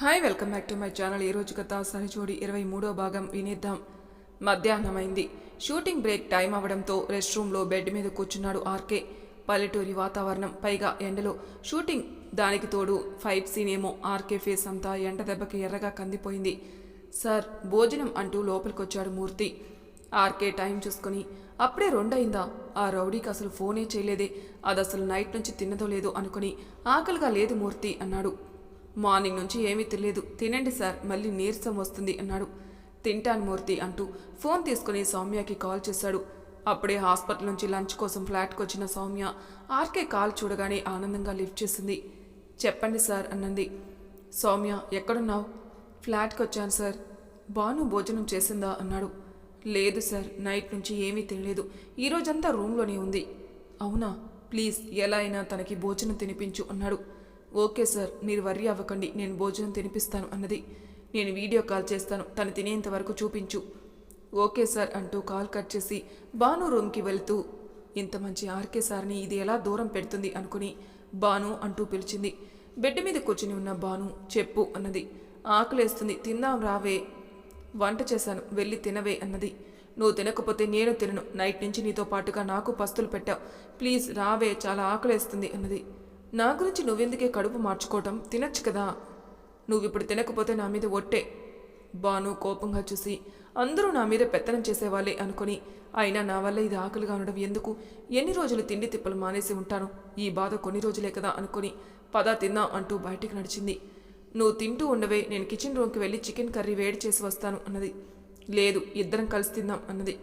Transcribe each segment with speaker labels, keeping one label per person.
Speaker 1: Hi welcome back to my channel ఈ రోజు కథ సరిచోడి ఇరవై మూడో భాగం వినేద్దాం మధ్యాహ్నమైంది షూటింగ్ బ్రేక్ టైం అవడంతో రెస్ట్ రూమ్లో బెడ్ మీద కూర్చున్నాడు ఆర్కే పల్లెటూరి వాతావరణం పైగా ఎండలో షూటింగ్ దానికి తోడు ఫైట్ సీన్ ఏమో ఆర్కే ఫేస్ అంతా ఎండ దెబ్బకి ఎర్రగా కందిపోయింది సార్ భోజనం అంటూ లోపలికొచ్చాడు మూర్తి ఆర్కే టైం చూసుకొని అప్పుడే రెండయిందా ఆ రౌడీకి అసలు ఫోనే చేయలేదే అది అసలు నైట్ నుంచి తిన్నదో లేదో అనుకుని ఆకలిగా లేదు మూర్తి అన్నాడు మార్నింగ్ నుంచి ఏమీ తెలియదు. తినండి సార్ మళ్ళీ నీరసం వస్తుంది అన్నాడు. తింటాను మూర్తి అంటూ ఫోన్ తీసుకుని సౌమ్యకి కాల్ చేశాడు. అప్పుడే హాస్పిటల్ నుంచి లంచ్ కోసం ఫ్లాట్కి వచ్చిన సౌమ్య ఆర్కే కాల్ చూడగానే ఆనందంగా లిఫ్ట్ చేసింది. చెప్పండి సార్ అన్నది. సౌమ్య ఎక్కడున్నావు? ఫ్లాట్కి వచ్చాను సార్. బాను భోజనం చేసిందా? అన్నాడు. లేదు సార్ నైట్ నుంచి ఏమీ తినలేదు. ఈరోజంతా రూమ్లోనే ఉంది. అవునా? ప్లీజ్ ఎలా అయినా తనకి భోజనం తినిపించు అన్నాడు. ఓకే సార్ మీరు వర్రీ అవ్వకండి నేను భోజనం తినిపిస్తాను అన్నది. నేను వీడియో కాల్ చేస్తాను తను తినేంత వరకు చూపించు. ఓకే సార్ అంటూ కాల్ కట్ చేసి బాను రూమ్కి వెళ్తూ ఇంత మంచి ఆర్కే సార్ని ఇది ఎలా దూరం పెడుతుంది అనుకుని బాను అంటూ పిలిచింది. బెడ్ మీద కూర్చుని ఉన్న బాను చెప్పు అన్నది. ఆకలేస్తుంది తిందాం రావే వంట చేశాను వెళ్ళి తినవే అన్నది. నువ్వు తినకపోతే నేను తినను నైట్ నుంచి నీతో పాటుగా నాకు పస్తులు పెట్టావు. ప్లీజ్ రావే చాలా ఆకలేస్తుంది అన్నది. నా గురించి నువ్వెందుకే కడుపు మార్చుకోవటం? తినొచ్చు కదా. నువ్వు ఇప్పుడు తినకపోతే నా మీద ఒట్టే. బాను కోపంగా చూసి అందరూ నా మీద పెత్తనం చేసేవాళ్ళే అనుకుని అయినా నా వల్ల ఇది ఆకలిగా ఉండడం ఎందుకు? ఎన్ని రోజులు తిండి తిప్పలు మానేసి ఉంటాను? ఈ బాధ కొన్ని రోజులే కదా అనుకుని పదా తిందాం అంటూ బయటికి నడిచింది. నువ్వు తింటూ ఉండవే నేను కిచెన్ రూమ్కి వెళ్ళి చికెన్ కర్రీ వేడి చేసి వస్తాను అన్నది. లేదు ఇద్దరం కలిసి తిందాం అన్నది.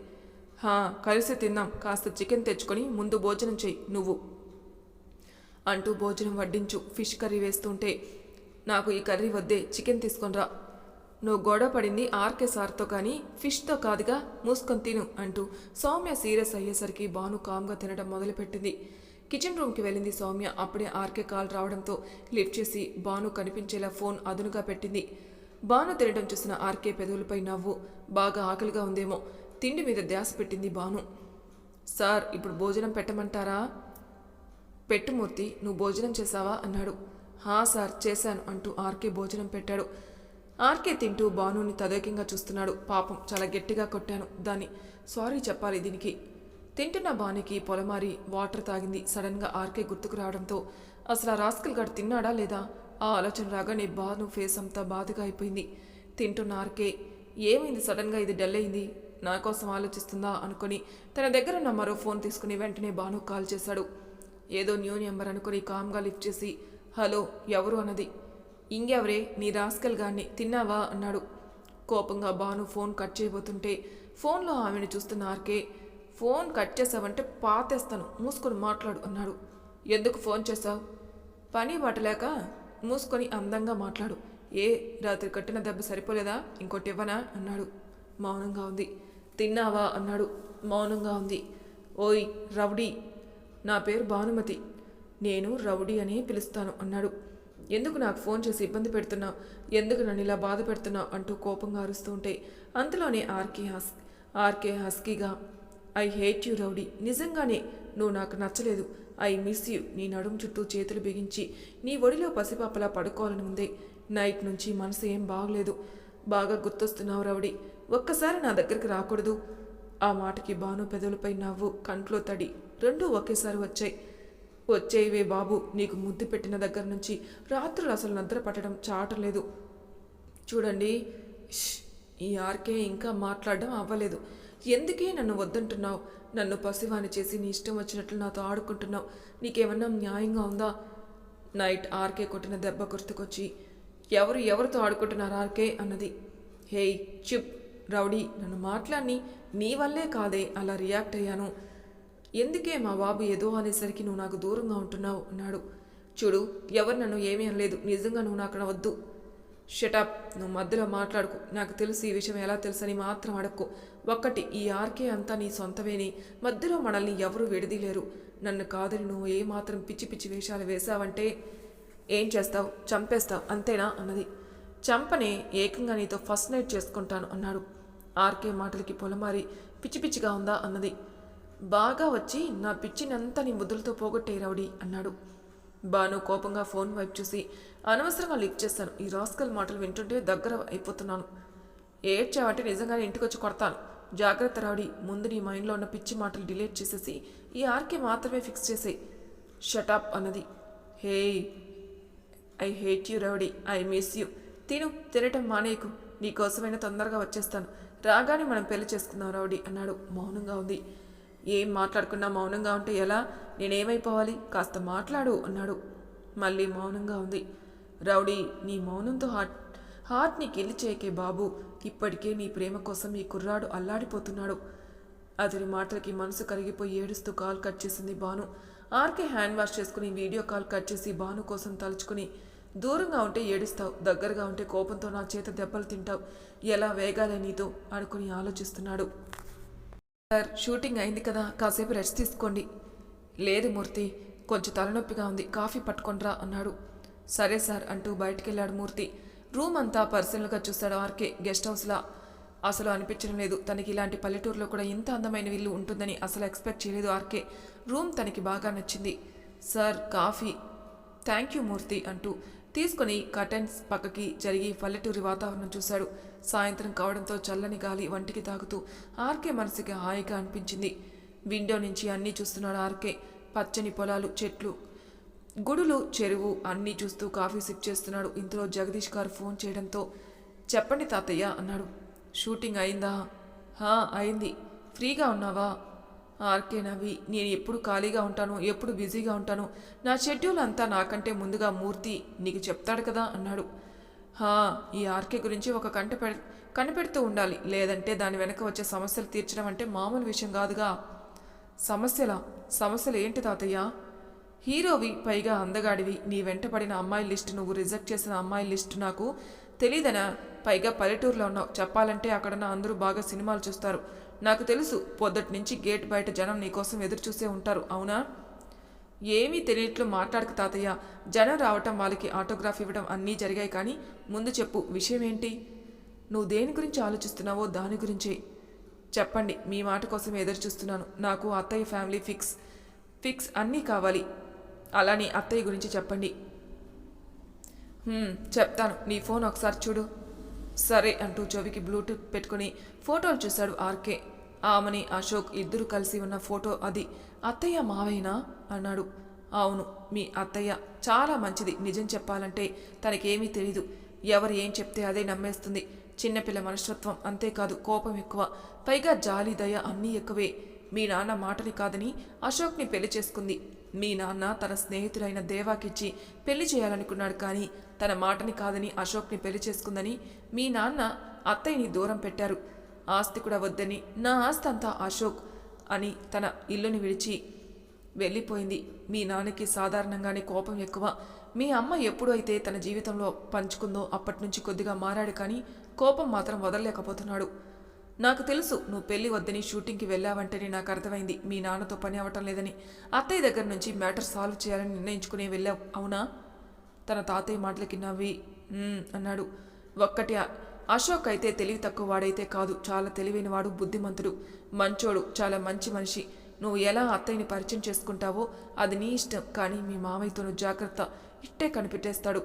Speaker 1: హా కలిసి తిందాం కాస్త చికెన్ తెచ్చుకొని ముందు భోజనం చెయ్యి నువ్వు. అంటూ భోజనం వడ్డించు. ఫిష్ కర్రీ వేస్తుంటే నాకు ఈ కర్రీ వద్దే చికెన్ తీసుకొనిరా. నువ్వు గొడవ పడింది ఆర్కే సార్తో కానీ ఫిష్తో కాదుగా మూసుకొని తిను అంటూ సౌమ్య సీరియస్ అయ్యేసరికి బాను కామ్గా తినడం మొదలుపెట్టింది. కిచెన్ రూమ్కి వెళ్ళింది సౌమ్య. అప్పుడే ఆర్కే కాల్ రావడంతో లిఫ్ట్ చేసి బాను కనిపించేలా ఫోన్ అదునుగా పెట్టింది. బాను తినడం చూసిన ఆర్కే పెదవులపై నవ్వు బాగా ఆకలిగా ఉందేమో. తిండి మీద ధ్యాస పెట్టింది బాను సార్ ఇప్పుడు భోజనం పెట్టమంటారా? పెట్టుమూర్తి నువ్వు భోజనం చేశావా? అన్నాడు. హా సార్ చేశాను అంటూ ఆర్కే భోజనం పెట్టాడు. ఆర్కే తింటూ బానుని తదేకంగా చూస్తున్నాడు. పాపం చాలా గట్టిగా కొట్టాను. దాన్ని సారీ చెప్పాలి దీనికి. తింటున్న బానికి పొలమారి వాటర్ తాగింది. సడన్గా ఆర్కే గుర్తుకు రావడంతో అసలు ఆ రాస్కల్ గడు తిన్నాడా లేదా? ఆ ఆలోచన రాగానే బాను ఫేస్ అంతా బాధగా అయిపోయింది. తింటున్న ఆర్కే ఏమైంది సడన్గా ఇది డల్ అయింది? నా కోసం ఆలోచిస్తుందా? అనుకుని తన దగ్గర ఉన్న మరో ఫోన్ తీసుకుని వెంటనే బాను కాల్ చేశాడు. ఏదో న్యూ నెంబర్ అనుకుని కామ్గా లిఫ్ట్ చేసి హలో ఎవరు అన్నది? ఇంకెవరే నీ రాస్కల్ గాన్ని తిన్నావా? అన్నాడు. కోపంగా బాను ఫోన్ కట్ చేయబోతుంటే ఫోన్లో ఆమెను చూస్తున్న ఆర్కే ఫోన్ కట్ చేసావంటే పాతేస్తాను మూసుకొని మాట్లాడు అన్నాడు. ఎందుకు ఫోన్ చేశావు? పని పట్టలేక మూసుకొని అందంగా మాట్లాడు. ఏ రాత్రి కట్టిన దెబ్బ సరిపోలేదా? ఇంకోటి ఇవ్వనా అన్నాడు. మౌనంగా ఉంది. తిన్నావా? అన్నాడు. మౌనంగా ఉంది. ఓయ్ రౌడీ నా పేరు భానుమతి. నేను రౌడీ అని పిలుస్తాను అన్నాడు. ఎందుకు నాకు ఫోన్ చేసి ఇబ్బంది పెడుతున్నావు? ఎందుకు నన్ను ఇలా బాధ పెడుతున్నావు? అంటూ కోపంగా అరుస్తూ ఉంటే అంతలోనే ఆర్కే హస్ ఆర్కే హస్కీగా ఐ హేట్ యూ రౌడీ. నిజంగానే నువ్వు నాకు నచ్చలేదు. I miss you. నీ నడుం చుట్టూ చేతులు బిగించి నీ ఒడిలో పసిపాపలా పడుకోవాలని ఉందే. నైట్ నుంచి మనసు ఏం బాగలేదు. బాగా గుర్తొస్తున్నావు రౌడీ. ఒక్కసారి నా దగ్గరికి రాకూడదు. ఆ మాటకి బాను పెదవులపై నవ్వు కంట్లో తడి రెండూ ఒకేసారి వచ్చాయి. వచ్చేవే బాబు నీకు ముద్దు పెట్టిన దగ్గర నుంచి రాత్రులు అసలు నిద్ర పట్టడం చాటలేదు. చూడండి ఈ ఆర్కే ఇంకా మాట్లాడడం అవ్వలేదు. ఎందుకే నన్ను వద్దంటున్నావు? నన్ను పసివాని చేసి నీ ఇష్టం వచ్చినట్లు నాతో ఆడుకుంటున్నావు. నీకేమన్నా న్యాయంగా ఉందా? నైట్ ఆర్కే కొట్టిన దెబ్బ గుర్తుకొచ్చి ఎవరు ఎవరితో ఆడుకుంటున్నారు ఆర్కే? అన్నది. Hey chip. రౌడీ నన్ను మాట్లాడి నీ వల్లే కాదే అలా రియాక్ట్ అయ్యాను. ఎందుకే మా బాబు ఏదో అనేసరికి నువ్వు నాకు దూరంగా ఉంటున్నావు అన్నాడు. చూడు ఎవరు నన్ను ఏమీ అనలేదు. నిజంగా నువ్వు నాకు వద్దు షటప్ నువ్వు మధ్యలో మాట్లాడుకు. నాకు తెలుసు ఈ విషయం ఎలా తెలుసని మాత్రం అడక్కు. ఒక్కటి ఈ ఆర్కే అంతా నీ సొంతమేని మధ్యలో మనల్ని ఎవరు విడదీలేరు నన్ను కాదని నువ్వు ఏ మాత్రం పిచ్చి పిచ్చి వేషాలు వేశావంటే ఏం చేస్తావు? చంపేస్తావు. అంతేనా? అన్నది. చంపనే ఏకంగా నీతో ఫస్ట్ నైట్ చేసుకుంటాను అన్నాడు. ఆర్కే మాటలకి పొలమారి పిచ్చి పిచ్చిగా ఉందా అన్నది. బాగా వచ్చి నా పిచ్చినంతా నీ ముద్దులతో పోగొట్టే రౌడీ అన్నాడు. బాను కోపంగా ఫోన్ వైపు చూసి అనవసరంగా లిక్ చేస్తాను ఈ రాస్కల్ మాటలు వింటుంటే దగ్గర అయిపోతున్నాను. ఏడ్చావంటే నిజంగానే ఇంటికొచ్చి కొడతాను. జాగ్రత్త రావడి ముందు నీ మైండ్లో ఉన్న పిచ్చి మాటలు డిలీట్ చేసేసి ఈ ఆర్కే మాత్రమే ఫిక్స్ చేసేయి. షటప్ అన్నది. Hey I hate you rowdy I miss you. తిను తినటం మానేయకు. నీకోసమైనా తొందరగా వచ్చేస్తాను. రాగానే మనం పెళ్ళి చేసుకుందాం రౌడీ అన్నాడు. మౌనంగా ఉంది. ఏం మాట్లాడుకున్నా మౌనంగా ఉంటే ఎలా? నేనేమైపోవాలి? కాస్త మాట్లాడు అన్నాడు. మళ్ళీ మౌనంగా ఉంది. రౌడీ నీ మౌనంతో హార్ట్ హార్ట్ని కెళ్ళి చేయకే బాబు. ఇప్పటికే నీ ప్రేమ కోసం ఈ కుర్రాడు అల్లాడిపోతున్నాడు. అతని మాటలకి మనసు కరిగిపోయి ఏడుస్తూ కాల్ కట్ చేసింది బాను ఆర్కే హ్యాండ్ వాష్ చేసుకుని వీడియో కాల్ కట్ చేసి బాను కోసం తలుచుకుని దూరంగా ఉంటే ఏడుస్తావు దగ్గరగా ఉంటే కోపంతో నా చేత దెబ్బలు తింటావు. ఎలా వేగాలే నీతో? అనుకుని ఆలోచిస్తున్నాడు. సార్ షూటింగ్ అయింది కదా కాసేపు రెస్ట్ తీసుకోండి. లేదు మూర్తి కొంచెం తలనొప్పిగా ఉంది కాఫీ పట్టుకొనిరా అన్నాడు. సరే సార్ అంటూ బయటికెళ్ళాడు మూర్తి. రూమ్ అంతా పర్సనల్గా చూశాడు ఆర్కే గెస్ట్ హౌస్లా. అసలు అనిపించడం లేదు తనకి ఇలాంటి పల్లెటూరులో కూడా ఇంత అందమైన ఇల్లు ఉంటుందని అసలు ఎక్స్పెక్ట్ చేయలేదు ఆర్కే. రూమ్ తనకి బాగా నచ్చింది. Sir coffee. Thank you Murthy అంటూ తీసుకొని కర్టెన్స్ పక్కకి జరిగి పల్లెటూరి వాతావరణం చూశాడు. సాయంత్రం కావడంతో చల్లని గాలి వంటికి తాగుతూ ఆర్కే మనసుకి హాయిగా అనిపించింది. విండో నుంచి అన్నీ చూస్తున్నాడు ఆర్కే. పచ్చని పొలాలు చెట్లు గుడులు చెరువు అన్నీ చూస్తూ కాఫీ సిప్ చేస్తున్నాడు. ఇంతలో జగదీష్ గారు ఫోన్ చేయడంతో చెప్పండి తాతయ్య అన్నాడు. షూటింగ్ అయిందా? హా అయింది. ఫ్రీగా ఉన్నావా? ఆర్కే నవి నేను ఎప్పుడు ఖాళీగా ఉంటాను ఎప్పుడు బిజీగా ఉంటాను. నా షెడ్యూల్ అంతా నాకంటే ముందుగా మూర్తి నీకు చెప్తాడు కదా అన్నాడు. హా ఈ ఆర్కే గురించి ఒక కంట పె కనిపెడుతూ ఉండాలి. లేదంటే దాని వెనక వచ్చే సమస్యలు తీర్చడం అంటే మామూలు విషయం కాదుగా. సమస్యల? సమస్యలు ఏంటి తాతయ్య? హీరోవి పైగా అందగాడివి. నీ వెంట పడిన అమ్మాయి లిస్టు నువ్వు రిజెక్ట్ చేసిన అమ్మాయి లిస్టు నాకు తెలీదనా? పైగా పల్లెటూరులో ఉన్నావు. చెప్పాలంటే అక్కడున్న అందరూ బాగా సినిమాలు చూస్తారు. నాకు తెలుసు పొద్దుటి నుంచి గేట్ బయట జనం నీకోసం ఎదురు చూసే ఉంటారు అవునా? ఏమీ తెలియట్లు మాట్లాడక తాతయ్య. జనం రావటం వాళ్ళకి ఆటోగ్రాఫ్ ఇవ్వడం అన్నీ జరిగాయి కానీ ముందు చెప్పు విషయం ఏంటి నువ్వు దేని గురించి ఆలోచిస్తున్నావో దాని గురించే. చెప్పండి మీ మాట కోసం ఎదురు చూస్తున్నాను. నాకు అత్తయ్య ఫ్యామిలీ ఫిక్స్ ఫిక్స్ అన్నీ కావాలి. అలానే అత్తయ్య గురించి చెప్పండి. చెప్తాను. నీ ఫోన్ ఒకసారి చూడు. సరే అంటూ చెవికి బ్లూటూత్ పెట్టుకుని ఫోటోలు చూశాడు ఆర్కే. ఆమెని అశోక్ ఇద్దరు కలిసి ఉన్న ఫోటో అది. అత్తయ్య మావయ్యనా అన్నాడు. అవును మీ అత్తయ్య చాలా మంచిది నిజం చెప్పాలంటే తనకేమీ తెలీదు. ఎవరు ఏం చెప్తే అదే నమ్మేస్తుంది. చిన్నపిల్ల మనస్తత్వం అంతేకాదు కోపం ఎక్కువ. పైగా జాలి దయ అన్నీ ఎక్కువే. మీ నాన్న మాటని కాదని అశోక్ని పెళ్ళి చేసుకుంది. మీ నాన్న తన స్నేహితుడైన దేవాకిచ్చి పెళ్ళి చేయాలనుకున్నాడు కానీ తన మాటని కాదని అశోక్ని పెళ్ళి చేసుకుందని మీ నాన్న అత్తయ్యని దూరం పెట్టారు. ఆస్తి కూడా వద్దని నా ఆస్తి అంతా అశోక్ అని తన ఇల్లుని విడిచి వెళ్ళిపోయింది. మీ నాన్నకి సాధారణంగానే కోపం ఎక్కువ. మీ అమ్మ ఎప్పుడు అయితే తన జీవితంలో పంచుకుందో అప్పటి నుంచి కొద్దిగా మారాడు కానీ కోపం మాత్రం వదలలేకపోతున్నాడు. నాకు తెలుసు నువ్వు పెళ్ళి వద్దని షూటింగ్కి వెళ్ళావంటేనే నాకు అర్థమైంది. మీ నాన్నతో పని అవ్వటం లేదని. అత్తయ్య దగ్గర నుంచి మ్యాటర్ సాల్వ్ చేయాలని నిర్ణయించుకుని వెళ్ళావు అవునా? తన తాతయ్య మాటలకి నవ్వి అన్నాడు. ఒక్కటి అశోక్ అయితే తెలివి తక్కువ వాడైతే కాదు. చాలా తెలివైన వాడు బుద్ధిమంతుడు మంచోడు చాలా మంచి మనిషి. నువ్వు ఎలా అత్తయ్యని పరిచయం చేసుకుంటావో అది నీ ఇష్టం. కానీ మీ మామయ్యతోనూ జాగ్రత్త. ఇట్టే కనిపెట్టేస్తాడు.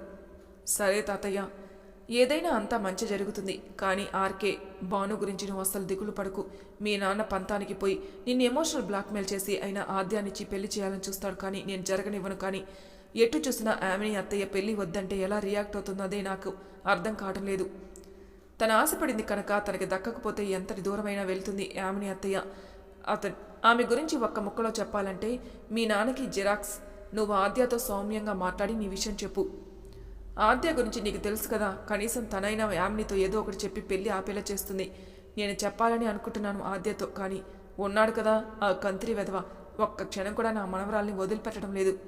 Speaker 1: సరే తాతయ్య. ఏదైనా అంతా మంచి జరుగుతుంది. కానీ ఆర్కే భాను గురించి నువ్వు అస్సలు దిగులు పడకు. మీ నాన్న పంతానికి పోయి నిన్ను ఎమోషనల్ బ్లాక్మెయిల్ చేసి అయినా ఆద్యానిచ్చి పెళ్ళి చేయాలని చూస్తాడు కానీ నేను జరగనివ్వను కానీ ఎటు చూసినా ఆమెని అత్తయ్య పెళ్ళి వద్దంటే ఎలా రియాక్ట్ అవుతుందో నాకు అర్థం కావడం లేదు. తన ఆశపడింది కనుక తనకి దక్కకపోతే ఎంతటి దూరమైనా వెళ్తుంది ఆమెని అత్తయ్య. అతను ఆమె గురించి ఒక్క ముక్కలో చెప్పాలంటే మీ నాన్నకి జిరాక్స్ నువ్వు ఆద్యతో సౌమ్యంగా మాట్లాడి నీ విషయం చెప్పు. ఆద్య గురించి నీకు తెలుసు కదా కనీసం తనైనా యామినితో ఏదో ఒకటి చెప్పి పెళ్ళి ఆపేలా చేస్తుంది. నేను చెప్పాలని అనుకుంటున్నాను ఆద్యతో కానీ ఉన్నాడు కదా ఆ కంత్రి వెధవ. ఒక్క క్షణం కూడా నా మనవరాల్ని వదిలిపెట్టడం లేదు.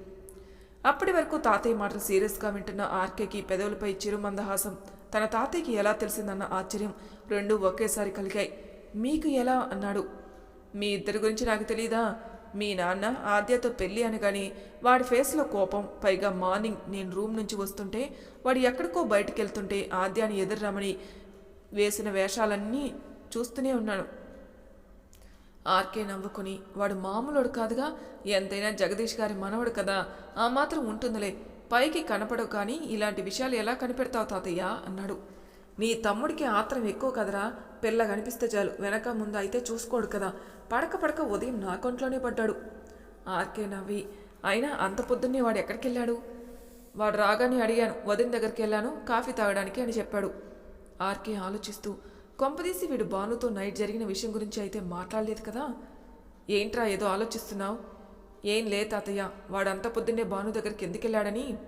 Speaker 1: అప్పటి వరకు తాతయ్య మాటలు సీరియస్గా వింటున్న ఆర్కేకి పెదవులపై చిరుమందహాసం. తన తాతయ్యకి ఎలా తెలిసిందన్న ఆశ్చర్యం రెండూ ఒకేసారి కలిగాయి. మీకు ఎలా? అన్నాడు. మీ ఇద్దరి గురించి నాకు తెలియదా మీ నాన్న ఆద్యతో పెళ్ళి అనగాని వాడి ఫేస్లో కోపం పైగా మార్నింగ్ నేను రూమ్ నుంచి వస్తుంటే వాడు ఎక్కడికో బయటికి వెళ్తుంటే ఆద్యాని ఎదురు వేసిన వేషాలన్నీ చూస్తూనే ఉన్నాను. ఆర్కే నవ్వుకొని వాడు మామూలుడు కాదుగా ఎంతైనా జగదీష్ గారి మనవడు కదా ఆ మాత్రం ఉంటుందిలే పైకి కనపడవు కానీ ఇలాంటి విషయాలు ఎలా కనిపెడతావు తాతయ్య? అన్నాడు. నీ తమ్ముడికి ఆత్రం ఎక్కువ కదరా? పిల్ల కనిపిస్తే చాలు వెనక ముందు అయితే చూసుకోడు కదా. పడక పడక ఉదయం నా కొంట్లోనే పడ్డాడు. ఆర్కే నవ్వి అయినా అంత పొద్దున్నే వాడు ఎక్కడికి వెళ్ళాడు వాడు రాగానే అడిగాను వదిన దగ్గరికి వెళ్ళాను కాఫీ తాగడానికి అని చెప్పాడు. ఆర్కే ఆలోచిస్తూ కొంపదీసి వీడు బానుతో నైట్ జరిగిన విషయం గురించి అయితే మాట్లాడలేదు కదా? ఏంట్రా ఏదో ఆలోచిస్తున్నావు? ఏం లే తాతయ్య వాడంత పొద్దున్నే బాను దగ్గరికి ఎందుకు వెళ్ళాడని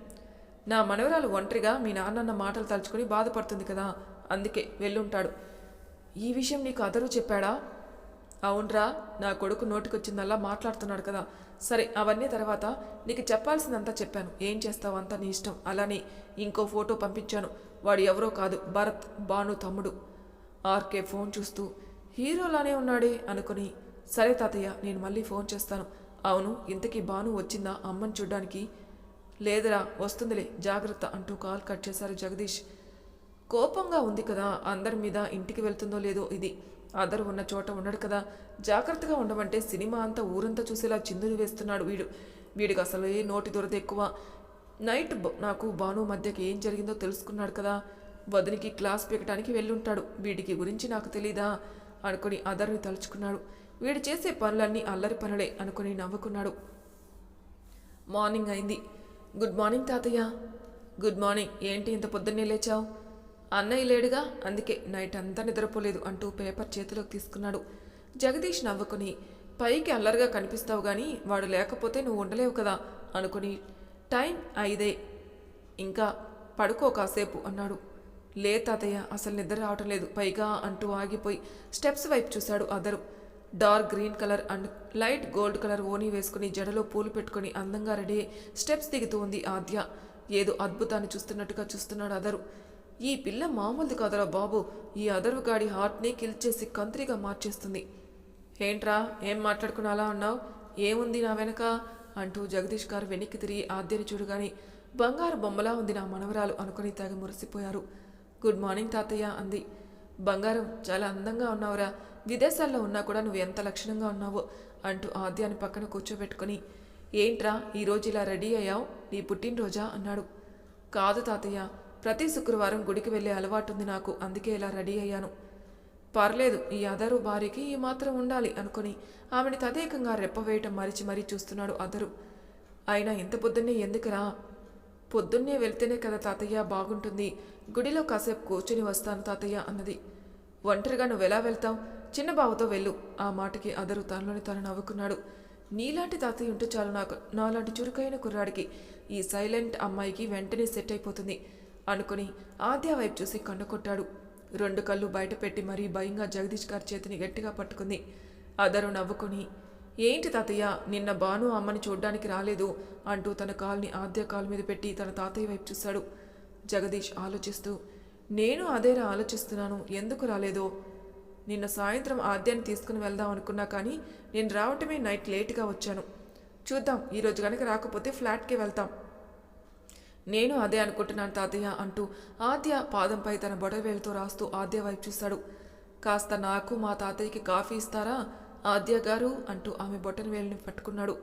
Speaker 1: నా మనవరాలు ఒంటరిగా మీ నాన్నన్న మాటలు తలుచుకుని బాధపడుతుంది కదా అందుకే వెళ్ళుంటాడు. ఈ విషయం నీకు అదరు చెప్పాడా? అవునరా నా కొడుకు నోటికొచ్చిందల్లా మాట్లాడుతున్నాడు కదా. సరే అవన్నీ తర్వాత నీకు చెప్పాల్సిందంతా చెప్పాను. ఏం చేస్తావు అంతా నీ ఇష్టం. అలానే ఇంకో ఫోటో పంపించాను. వాడు ఎవరో కాదు భరత్ భాను తమ్ముడు. ఆర్కే ఫోన్ చూస్తూ హీరోలానే ఉన్నాడే అనుకుని సరే తాతయ్య నేను మళ్ళీ ఫోన్ చేస్తాను. అవును ఇంతకీ భాను వచ్చిందా? అమ్మని చూడ్డానికి లేదురా వస్తుందిలే జాగ్రత్త అంటూ కాల్ కట్ చేశారు జగదీష్. కోపంగా ఉంది కదా అందరి మీద ఇంటికి వెళ్తుందో లేదో ఇది. అందరు ఉన్న చోట ఉండడు కదా. జాగ్రత్తగా ఉండమంటే సినిమా అంతా ఊరంతా చూసేలా చిందులు వేస్తున్నాడు వీడు. వీడికి అసలు ఏ నోటి దొరద ఎక్కువ. నైట్ నాకు భాను మధ్యకి ఏం జరిగిందో తెలుసుకున్నాడు కదా. వదినికి క్లాస్ పెట్టడానికి వెళ్ళుంటాడు. వీడికి గురించి నాకు తెలీదా? అనుకుని అదర్ని తలుచుకున్నాడు. వీడు చేసే పనులన్నీ అల్లరి పనులే అనుకుని నవ్వుకున్నాడు. మార్నింగ్ అయింది. గుడ్ మార్నింగ్ తాతయ్య. గుడ్ మార్నింగ్ ఏంటి ఇంత పొద్దున్నే లేచావు? అన్నయ్య లేడుగా? అందుకే నైట్ అంతా నిద్రపోలేదు అంటూ పేపర్ చేతిలోకి తీసుకున్నాడు. జగదీష్ నవ్వుకుని పైకి అల్లరిగా కనిపిస్తావు కానీ వాడు లేకపోతే నువ్వు ఉండలేవు కదా అనుకుని టైం ఐదే. ఇంకా పడుకో కాసేపు అన్నాడు. లే తాతయ్య అసలు నిద్ర రావటం లేదు. పైగా అంటూ ఆగిపోయి స్టెప్స్ వైపు చూశాడు అదరు. Dark green colour and light gold colour ఓని వేసుకుని జడలో పూలు పెట్టుకుని అందంగా రెడీ స్టెప్స్ దిగుతూ ఉంది ఆద్య. ఏదో అద్భుతాన్ని చూస్తున్నట్టుగా చూస్తున్నాడు అదరు. ఈ పిల్ల మామూలుది కాదరా బాబు. ఈ అదరు గాడి హార్ట్ని కిల్ చేసి కంత్రిగా మార్చేస్తుంది. ఏంట్రా ఏం మాట్లాడుకుని అలా ఉన్నావు? ఏముంది నా వెనక? అంటూ జగదీష్ గారు వెనక్కి తిరిగి ఆద్యని చూడగానే బంగారు బొమ్మలా ఉంది నా మనవరాలు అనుకుని తెగ మురిసిపోయారు. గుడ్ మార్నింగ్ తాతయ్య అంది. బంగారం చాలా అందంగా ఉన్నావురా. విదేశాల్లో ఉన్నా కూడా నువ్వు ఎంత లక్షణంగా ఉన్నావో అంటూ ఆద్యాన్ని పక్కన కూర్చోబెట్టుకుని ఏంట్రా ఈరోజు ఇలా రెడీ అయ్యావు? నీ పుట్టినరోజా? అన్నాడు. కాదు తాతయ్య ప్రతి శుక్రవారం గుడికి వెళ్ళే అలవాటు ఉంది నాకు అందుకే ఇలా రెడీ అయ్యాను. పర్లేదు ఈ అదరు భార్యకి ఈ మాత్రం ఉండాలి అనుకుని ఆమెని తదేకంగా రెప్పవేయటం మరిచి మరీ చూస్తున్నాడు అదరు. అయినా ఇంత పొద్దున్నే ఎందుకురా? పొద్దున్నే వెళ్తేనే కదా తాతయ్య బాగుంటుంది. గుడిలో కాసేపు కూర్చుని వస్తాను తాతయ్య అన్నది. ఒంటరిగా నువ్వెలా వెళ్తావు? చిన్న బావతో వెళ్ళు. ఆ మాటకి అదరు తనలోని తను నవ్వుకున్నాడు. నీలాంటి తాతయ్య ఉంటే చాలు నాకు నాలాంటి చురుకైన కుర్రాడికి ఈ సైలెంట్ అమ్మాయికి వెంటనే సెట్ అయిపోతుంది అనుకుని ఆద్య వైపు చూసి కన్ను కొట్టాడు. రెండు కళ్ళు బయట పెట్టి మరీ భయంగా జగదీష్ గారి చేతిని గట్టిగా పట్టుకుంది. అదరు నవ్వుకొని ఏంటి తాతయ్య నిన్న బాను అమ్మని చూడ్డానికి రాలేదు అంటూ తన కాల్ని ఆద్య కాలు మీద పెట్టి తన తాతయ్య వైపు చూశాడు. జగదీష్ ఆలోచిస్తూ నేను అదేరా ఆలోచిస్తున్నాను ఎందుకు రాలేదో? నిన్న సాయంత్రం ఆద్యాన్ని తీసుకుని వెళ్దాం అనుకున్నా కానీ నేను రావటమే నైట్ లేట్గా వచ్చాను. చూద్దాం ఈరోజు కనుక రాకపోతే ఫ్లాట్కి వెళ్తాం. నేను అదే అనుకుంటున్నాను తాతయ్య అంటూ ఆద్య పాదంపై తన బొడవేలతో రాస్తూ ఆద్య వైపు చూశాడు. కాస్త నాకు మా తాతయ్యకి కాఫీ ఇస్తారా? ఆద్య గారు అంటూ ఆమె బొట్టన వేలిని పట్టుకున్నాడు.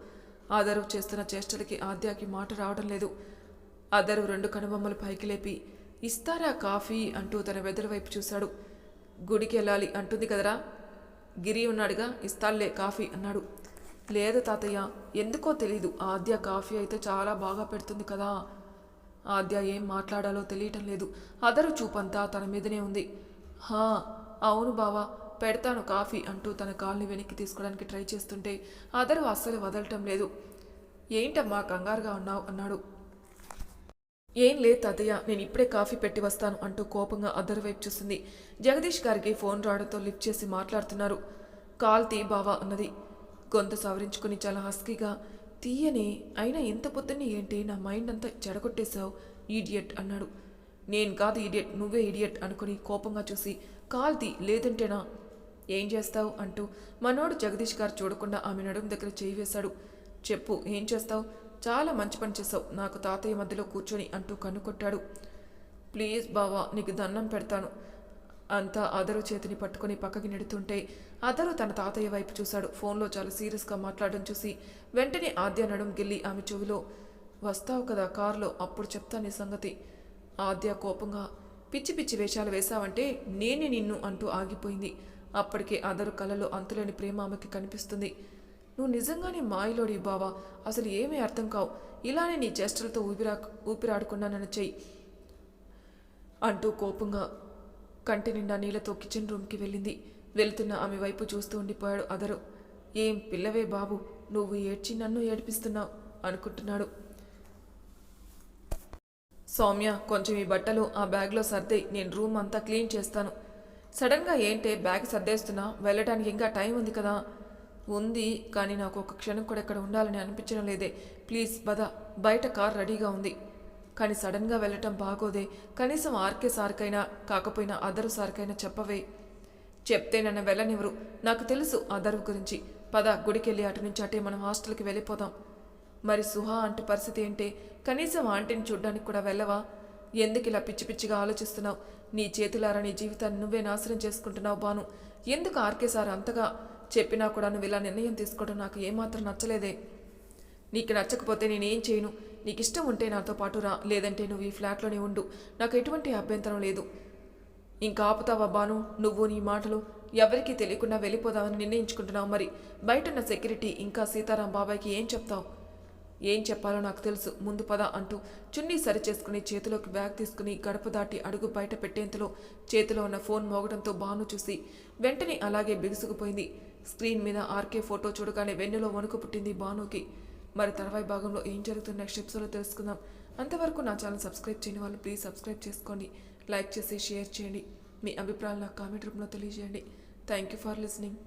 Speaker 1: ఆదరు చేస్తున్న చేష్టలకి ఆద్యకి మాట రావడం లేదు. ఆదరు రెండు కనుబొమ్మలు పైకి లేపి ఇస్తారా కాఫీ? అంటూ తన వెదల వైపు చూశాడు. గుడికి వెళ్ళాలి అంటుంది కదరా? గిరి ఉన్నాడుగా ఇస్తాలే కాఫీ అన్నాడు. లేదు తాతయ్య ఎందుకో తెలీదు. ఆద్య కాఫీ అయితే చాలా బాగా పెడుతుంది కదా. ఆద్య ఏం మాట్లాడాలో తెలియటం లేదు. అదరు చూపంతా తన మీదనే ఉంది. హా అవును బావా. పెడతాను కాఫీ అంటూ తన కాల్ని వెనక్కి తీసుకోవడానికి ట్రై చేస్తుంటే అదరు అస్సలు వదలటం లేదు. ఏంటమ్మా కంగారుగా ఉన్నావు? అన్నాడు. ఏం లేదు తాతయ్య నేను ఇప్పుడే కాఫీ పెట్టి వస్తాను అంటూ కోపంగా అద్దరు వైపు చూసింది. జగదీష్ గారికి ఫోన్ రావడంతో లిఫ్ట్ చేసి మాట్లాడుతున్నారు. కాల్ తీ బావా అన్నది. గొంతు సవరించుకుని చాలా హస్కీగా తీయనే అయినా ఇంత పొద్దున్నే ఏంటి? నా మైండ్ అంతా చెడగొట్టేశావు ఈడియట్ అన్నాడు. నేను కాదు ఈడియట్ నువ్వే ఈడియట్ అనుకుని కోపంగా చూసి కాల్ తీ లేదంటేనా? ఏం చేస్తావు? అంటూ మనోడు జగదీష్ గారు చూడకుండా ఆమె నడుము దగ్గర చేయి వేశాడు. చెప్పు ఏం చేస్తావు? చాలా మంచి పని చేసావు నాకు తాతయ్య మధ్యలో కూర్చొని అంటూ కన్ను కొట్టాడు. ప్లీజ్ బావా నీకు దండం పెడతాను. అంతా అదరు చేతిని పట్టుకొని పక్కకి నెడుతుంటే అదరు తన తాతయ్య వైపు చూశాడు. ఫోన్లో చాలా సీరియస్గా మాట్లాడడం చూసి వెంటనే ఆద్య నడుం గిల్లి ఆమె చెవిలో వస్తావు కదా కారులో అప్పుడు చెప్తాను నీ సంగతి. ఆద్య కోపంగా పిచ్చి పిచ్చి వేషాలు వేశావంటే నేనే నిన్ను అంటూ ఆగిపోయింది. అప్పటికే అదరు కలలో అంతులేని ప్రేమ ఆమెకి కనిపిస్తుంది. నువ్వు నిజంగానే మాయలోడి బావా? అసలు ఏమీ అర్థం కావు. ఇలానే నీ చేష్టలతో ఊపిరా ఊపిరాడుకున్నానని చెయ్యి. అంటూ కోపంగా కంటి నిండా నీళ్ళతో కిచెన్ రూమ్కి వెళ్ళింది. వెళ్తున్న ఆమె వైపు చూస్తూ ఉండిపోయాడు అదరు. ఏం పిల్లవే బాబు నువ్వు ఏడ్చి నన్ను ఏడిపిస్తున్నావు అనుకుంటున్నాడు. సౌమ్య కొంచెం ఈ బట్టలు ఆ బ్యాగ్లో సర్దే నేను రూమ్ అంతా క్లీన్ చేస్తాను. సడన్గా ఏంటే బ్యాగ్ సర్దేస్తున్నా వెళ్ళటానికి ఇంకా టైం ఉంది కదా. ఉంది కానీ నాకు ఒక క్షణం కూడా ఇక్కడ ఉండాలని అనిపించడం లేదే. ప్లీజ్ బద బయట కార్ రెడీగా ఉంది. కానీ సడన్గా వెళ్ళటం బాగోదే. కనీసం ఆర్కే సార్కైనా కాకపోయినా అదరు సార్కైనా చెప్పవే. చెప్తే నన్ను వెళ్ళనివ్వరు. నాకు తెలుసు అదరు గురించి. పద గుడికెళ్ళి అటు నుంచి అటే మనం హాస్టల్కి వెళ్ళిపోదాం. మరి సుహా అంటే పరిస్థితి ఏంటి? కనీసం ఆంటీని చూడ్డానికి కూడా వెళ్ళవా? ఎందుకు ఇలా పిచ్చి పిచ్చిగా ఆలోచిస్తున్నావు? నీ చేతులారా నీ జీవితాన్ని నువ్వే నాశనం చేసుకుంటున్నావు బాను. ఎందుకు ఆర్కే సార్ అంతగా చెప్పినా కూడా నువ్వు ఇలా నిర్ణయం తీసుకోవడం నాకు ఏమాత్రం నచ్చలేదే. నీకు నచ్చకపోతే నేనేం చేయను? నీకు ఇష్టం ఉంటే నాతో పాటు రా. లేదంటే నువ్వు ఈ ఫ్లాట్లోనే ఉండు. నాకు ఎటువంటి అభ్యంతరం లేదు. ఇంకా ఆపుతావా బాను? నువ్వు నీ మాటలు ఎవరికీ తెలియకుండా వెళ్ళిపోదామని నిర్ణయించుకుంటున్నావు మరి. బయట ఉన్న సెక్యూరిటీ ఇంకా సీతారాం బాబాయ్కి ఏం చెప్తావు? ఏం చెప్పాలో నాకు తెలుసు. ముందు పద అంటూ చున్నీ సరి చేసుకుని చేతిలోకి బ్యాగ్ తీసుకుని గడప దాటి అడుగు బయట పెట్టేంతలో చేతిలో ఉన్న ఫోన్ మోగడంతో బాను చూసి వెంటనే అలాగే బిగుసుకుపోయింది. స్క్రీన్ మీద ఆర్కే ఫోటో చూడగానే వెన్నులో వణుకు పుట్టింది బానుకి మరి తర్వాయి భాగంలో ఏం జరుగుతున్న నెక్స్ట్ ఎపిసోడ్లో తెలుసుకుందాం. అంతవరకు నా ఛానల్ సబ్స్క్రైబ్ చేయని వాళ్ళు ప్లీజ్ సబ్స్క్రైబ్ చేసుకోండి. లైక్ చేసి షేర్ చేయండి. మీ అభిప్రాయాలు నాకు కామెంట్ రూపంలో తెలియజేయండి. Thank you for listening